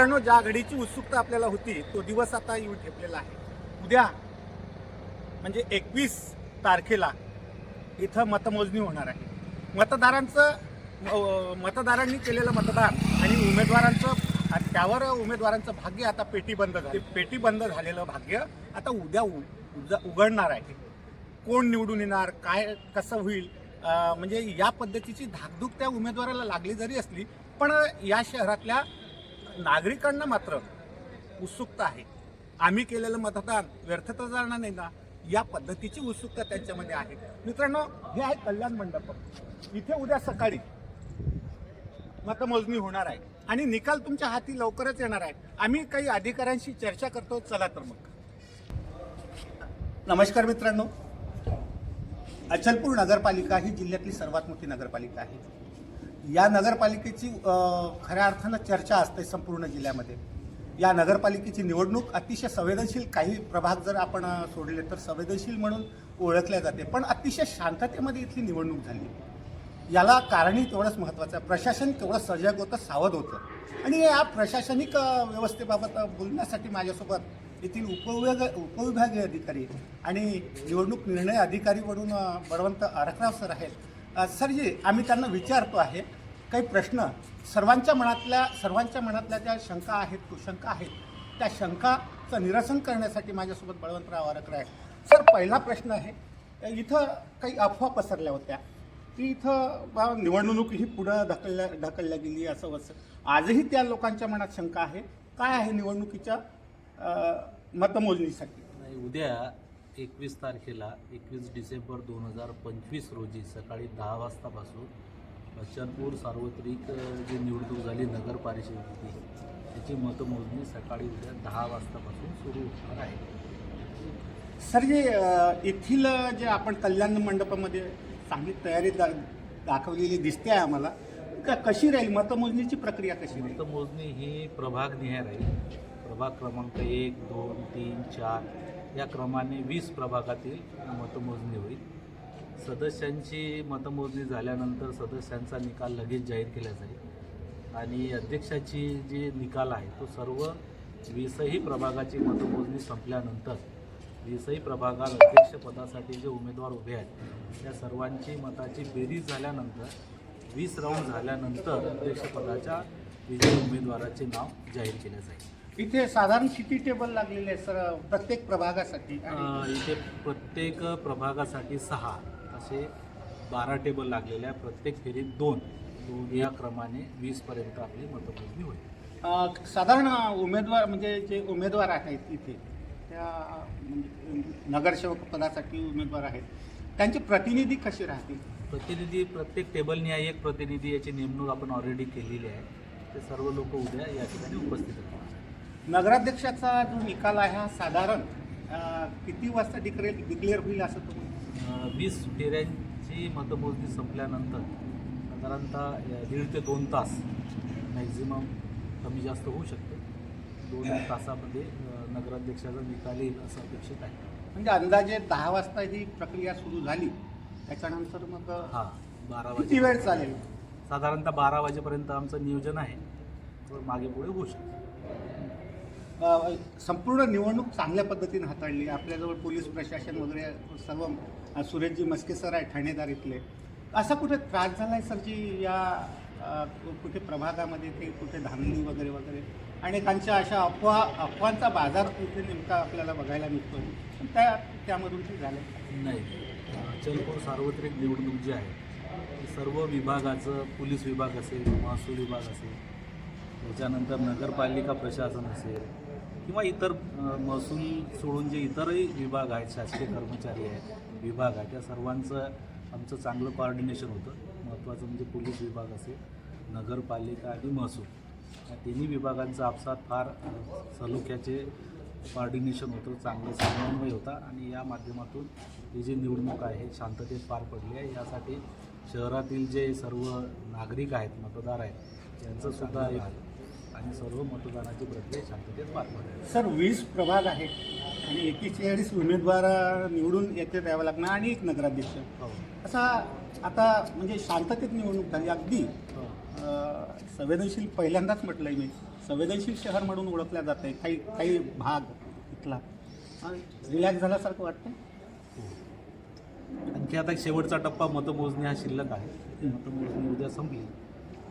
मित्रांनो ज्या घडीची उत्सुकता आपल्याला होती तो दिवस आता येऊन ठेपलेला आहे. उद्या म्हणजे एकवीस तारखेला इथं मतमोजणी होणार आहे. मतदारांचं मतदारांनी केलेलं मतदान आणि उमेदवारांचं आणि त्यावर उमेदवारांचं भाग्य आता पेटी बंद झाली. पेटी बंद झालेलं भाग्य आता उद्या उ- उघडणार आहे. कोण निवडून येणार काय कसं होईल म्हणजे या पद्धतीची धाकधूक त्या उमेदवाराला लागली जरी असली पण या शहरातल्या नागरिकांना मात्र उत्सुकता आहे. आम्ही केलेलं मतदान व्यर्थ तर जाणार नाही ना या पद्धतीची उत्सुकता त्यांच्यामध्ये आहे. मित्रांनो हे आहे कल्याण मंडप. इथे उद्या सकाळी मतमोजणी होणार आहे. आणि निकाल तुमच्या हाती लवकरच येणार आहे. आम्ही काही अधिकाऱ्यांशी चर्चा करतो. चला तर मग. नमस्कार मित्रांनो. अचलपूर नगरपालिका ही जिल्ह्यातली सर्वात मोठी नगरपालिका आहे. या नगरपालिकेची खऱ्या अर्थानं चर्चा असते संपूर्ण जिल्ह्यामध्ये. या नगरपालिकेची निवडणूक अतिशय संवेदनशील काही प्रभाग जर आपण सोडले तर संवेदनशील म्हणून ओळखल्या जाते. पण अतिशय शांततेमध्ये इथली निवडणूक झाली. याला कारणही तेवढंच महत्त्वाचं आहे. प्रशासन तेवढं सजग होतं सावध होतं. आणि या प्रशासनिक व्यवस्थेबाबत बोलण्यासाठी माझ्यासोबत येथील उपविभाग उपविभागीय अधिकारी आणि निवडणूक निर्णय अधिकारी म्हणून बळवंत आरकराव सर आहेत. सरजी सर जी आम्ही त्यांना विचारतो आहे काही प्रश्न. सर्वांच्या मनातल्या सर्वांच्या मनातल्या ज्या शंका आहेत कुशंका आहेत त्या शंकाचं निरसन करण्यासाठी माझ्यासोबत बळवंतराव आरकर आहे सर पहिला प्रश्न आहे इथं काही अफवा पसरल्या होत्या. की इथं बा निवडणूक ही पुढं ढकलल्या ढकलल्या गेली असं असं आजही त्या लोकांच्या मनात शंका आहे. काय आहे निवडणुकीच्या मतमोजणीसाठी? नाही उद्या एकवीस तारखेला एकवीस डिसेंबर दोन हजार पंचवीस रोजी सकाळी दहा वाजतापासून अचलपूर सार्वत्रिक जी निवडणूक झाली नगर परिषदेची त्याची मतमोजणी सकाळी उद्या दहा वाजतापासून सुरू होणार आहे. सर जे येथील जे आपण कल्याण मंडपामध्ये चांगली तयारी दा दाखवलेली दिसते आहे आम्हाला का कशी राहील? मतमोजणीची प्रक्रिया कशी राहील? मतमोजणी ही प्रभाग निहाय राहील. प्रभाग क्रमांक एक दोन तीन चार. या क्रमाने वीस प्रभागातील मतमोजणी होईल. सदस्यांची मतमोजणी झाल्यानंतर सदस्यांचा निकाल लगेच जाहीर केला जाईल. आणि अध्यक्षाची जी निकाल आहे तो सर्व वीसही प्रभागाची मतमोजणी संपल्यानंतर वीसही प्रभागात अध्यक्षपदासाठी जे उमेदवार उभे आहेत त्या सर्वांची मताची बेरीज झाल्यानंतर वीस राऊंड झाल्यानंतर अध्यक्षपदाच्या विजयी उमेदवाराचे नाव जाहीर केले जाईल. इथे साधारण किती टेबल लागलेले आहेत सर प्रत्येक प्रभागासाठी. आणि अ, इथे प्रत्येक प्रभागासाठी सहा असे बारा टेबल लागलेले आहे प्रत्येक फेरीत दोन. दोन या क्रमाने वीसपर्यंत आपली मतमोजणी होईल. अ, साधारण उमेदवार म्हणजे जे उमेदवार आहेत इथे त्या म्हणजे नगरसेवक पदासाठी उमेदवार आहेत. त्यांचे प्रतिनिधी कसे राहतील? प्रतिनिधी प्रत्येक टेबलनी आहे एक प्रतिनिधी याची नेमणूक आपण ऑलरेडी केलेली आहे. ते सर्व लोक उद्या या ठिकाणी उपस्थित असतील नगराध्यक्षाचा जो निकाल आहे हा साधारण किती वाजता डिक्लेअर डिक्लेअर होईल असं तुम्ही? वीस फेऱ्यांची मतमोजणी संपल्यानंतर साधारणतः दीड ते दोन तास मॅक्झिमम कमी जास्त होऊ शकते. दोन तासामध्ये नगराध्यक्षाचा निकाल येईल असं अपेक्षित आहे. म्हणजे अंदाजे दहा वाजता ही प्रक्रिया सुरू झाली. त्याच्यानंतर मग हां बारा वाजे वेळ चालेल? साधारणतः बारा वाजेपर्यंत आमचं नियोजन आहे. व मागे पुढे होऊ शकतं. संपूर्ण निवडणूक चांगल्या पद्धतीने हाताळली. आपल्याजवळ पोलीस प्रशासन वगैरे सर्व सुरेशजी मस्के सर आहे ठाणेदार इथले. असा कुठे त्रास झाला आहे सरजी या कुठे प्रभागामध्ये ते कुठे धांदली वगैरे वगैरे? आणि त्यांच्या अशा अफवा अफवांचा बाजार कुठे नेमका आपल्याला बघायला मिळतो पण त्या त्यामधून ते झालं नाही अचलपूर सार्वत्रिक निवडणूक जी आहे सर्व विभागाचं पोलीस विभाग असेल महसूल विभाग असेल त्याच्यानंतर नगरपालिका प्रशासन असेल किंवा इतर महसूल सोडून जे इतरही विभाग आहेत शासकीय कर्मचारी आहेत विभाग आहे त्या सर्वांचं आमचं चांगलं कॉर्डिनेशन होतं. महत्त्वाचं म्हणजे पोलीस विभाग असेल नगरपालिका आणि महसूल. या तिन्ही विभागांचा आपसात फार सलोख्याचे कॉर्डिनेशन होतं चांगलं समन्वय होता आणि या माध्यमातून ही जी निवडणूक आहे शांततेत पार पडली आहे. यासाठी शहरातील जे सर्व नागरिक आहेत मतदार आहेत त्यांचंसुद्धा एक आणि सर्व मतदानाची प्रक्रिया शांततेत पार पडली. सर वीस प्रभाग आहेत आणि एकेचाळीस उमेदवार निवडून येते द्यावं लागणार आणि एक नगराध्यक्ष. हो. असा आता म्हणजे शांततेत निवडणूक झाली. अगदी हो. संवेदनशील पहिल्यांदाच म्हटलंय मी. संवेदनशील शहर म्हणून ओळखल्या जात आहे काही काही भाग इथला. रिलॅक्स झाल्यासारखं वाटतं आणखी आता शेवटचा टप्पा मतमोजणी हा शिल्लक आहे. मतमोजणी उद्या संपली.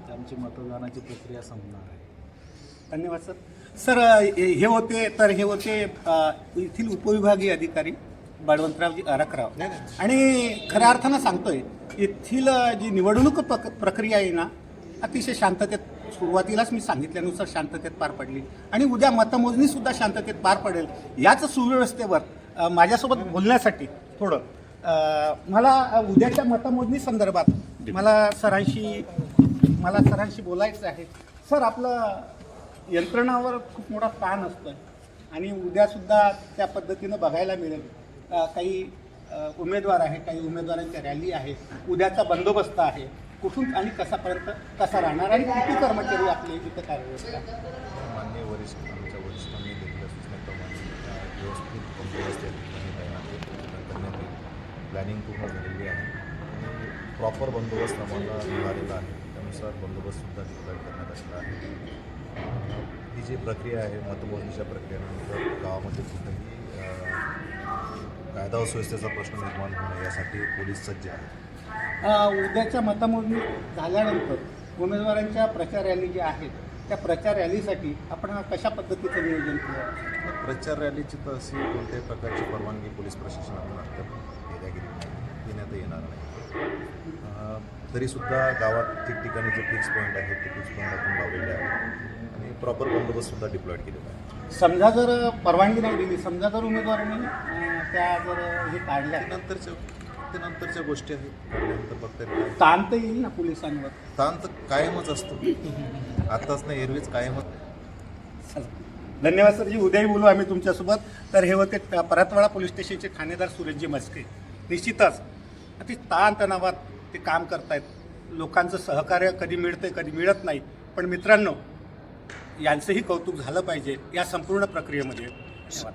तर आमची मतदानाची प्रक्रिया संपणार आहे. धन्यवाद सर. सर हे होते तर हे होते येथील उपविभागीय अधिकारी बळवंतरावजी अरकराव आणि खऱ्या अर्थानं सांगतोय येथील जी निवडणूक प्रक- प्रक्रिया आहे ना अतिशय शांततेत सुरुवातीलाच मी सांगितल्यानुसार शांततेत पार पडली. आणि उद्या मतमोजणी सुद्धा शांततेत पार पडेल. याच सुव्यवस्थेवर माझ्यासोबत बोलण्यासाठी थोडं मला उद्याच्या मतमोजणी संदर्भात मला सरांशी मला सरांशी बोलायचं आहे. सर आपलं यंत्रणावर खूप मोठा ताण असतो आणि उद्यासुद्धा त्या पद्धतीनं बघायला मिळेल. काही उमेदवार आहे काही उमेदवारांच्या रॅली आहे उद्याचा बंदोबस्त आहे. कुठून आणि कसापर्यंत कसा राहणार आणि किती कर्मचारी आपले इथं कार्यरत आहेत? मान्य वरिष्ठ आमच्या वरिष्ठांनी दिलेल्या सूचनेप्रमाणे व्यवस्थित बंदोबस्त करण्यात प्लॅनिंग पूर्ण झालेली आहे. आणि प्रॉपर बंदोबस्त आम्हाला मिळालेला आहे. त्यानुसार बंदोबस्तसुद्धा डिप्लॉय करण्यात आलेला आहे. ही जी प्रक्रिया आहे मतमोजणीच्या प्रक्रियेनंतर गावामध्ये कुठेही कायदा व सुव्यवस्थेचा प्रश्न निर्माण नये यासाठी पोलीस सज्ज आहेत. उद्याच्या मतमोजणी झाल्यानंतर उमेदवारांच्या प्रचार रॅली ज्या आहेत त्या प्रचार रॅलीसाठी आपण कशा पद्धतीचं नियोजन केलं? प्रचार रॅलीची तर अशी कोणत्याही प्रकारची परवानगी पोलीस प्रशासनाकडून घेण्यागिरी देण्यात येणार नाही अं, तरीसुद्धा गावात ठिकठिकाणी जे फिक्स पॉईंट आहेत ते फिक्स पॉईंट आपण लावलेले आहेत. आणि प्रॉपर बंदोबस्तसुद्धा डिप्लॉईड केलेला आहे. समजा जर परवानगी नाही दिली समजा जर उमेदवारांनी त्या जर हे काढल्या. त्यानंतरच्या त्यानंतरच्या गोष्टी आहेत. त्यानंतर फक्त ताण तर येईल ना पोलिसांवर? ताण तर कायमच असतो. आत्ताच नाही एरवीच कायमच. धन्यवाद सरजी. उद्याही बोलू आम्ही तुमच्यासोबत. तर हे होते परतवाडा पोलीस स्टेशनचे ठाणेदार सुरेशजी मस्के. निश्चितच अति ताण तणावात ते काम करतायत. लोकांचं सहकार्य कधी मिळतं कधी मिळत नाही. पण मित्रांनो यांचंही कौतुक झालं पाहिजे या संपूर्ण प्रक्रियेमध्ये. धन्यवाद.